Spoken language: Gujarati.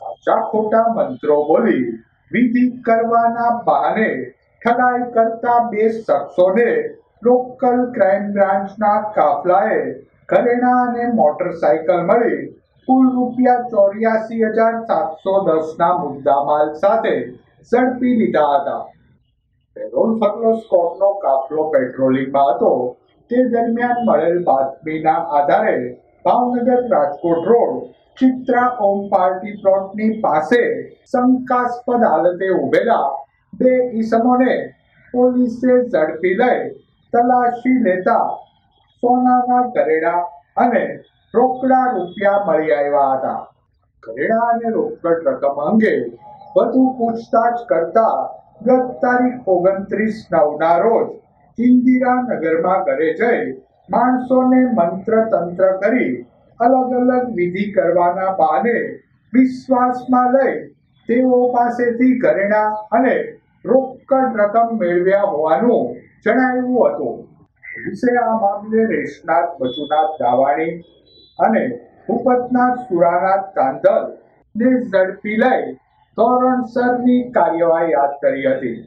સાચા ખોટા મંત્રો બોલી વિધિ કરવાના બહાને ઠગાઈ કરતા બે શખ્સોને લોકલ ક્રાઇમ બ્રાન્ચના કાફલાએ ઘરેણા અને મોટરસાયકલ મળી કુલ રૂપિયા ચોર્યાસી હજાર સાતસો દસના મુદ્દામાલ સાથે ઝડપી લીધા હતા. પેરોલ ફકલો સ્કોટનો કાફલો પેટ્રોલિંગમાં હતો. તે દરમિયાન મળેલ બાતમીના આધારે ભાવનગર રાજકોટ રોડ ચિત્રા ઓમ પાર્ટી પ્લોટની પાસે શંકાસ્પદ હાલતે ઉભેલા બે ઈસમોને પોલીસે ઝડપી લઈ તલાશી લેતા સોનાના ગરેડા અને રોકડા રૂપિયા મળી આવ્યા હતા. ગરેડા અને રોકડ રકમ અંગે વધુ પૂછતાછ કરતા ગત તારીખ ઓગણત્રીસ નવના રોજ ઇન્દિરાનગરમાં ઘરે જઈ માણસોને મંત્ર તંત્ર કરી અલગ અલગ વિધિ કરવાના બહાને વિશ્વાસમાં લઈ તેઓ પાસેથી ઘરેણા અને રોકડ રકમ મેળવ્યા હોવાનું જણાવ્યું હતું. પોલીસે આ મામલે રેશનાથ બચુનાથ દાવાણી અને ભૂપતનાથ સુરાનાથ કાંધલ ને ઝડપી લઈ ધોરણસરની કાર્યવાહી હાથ ધરી હતી.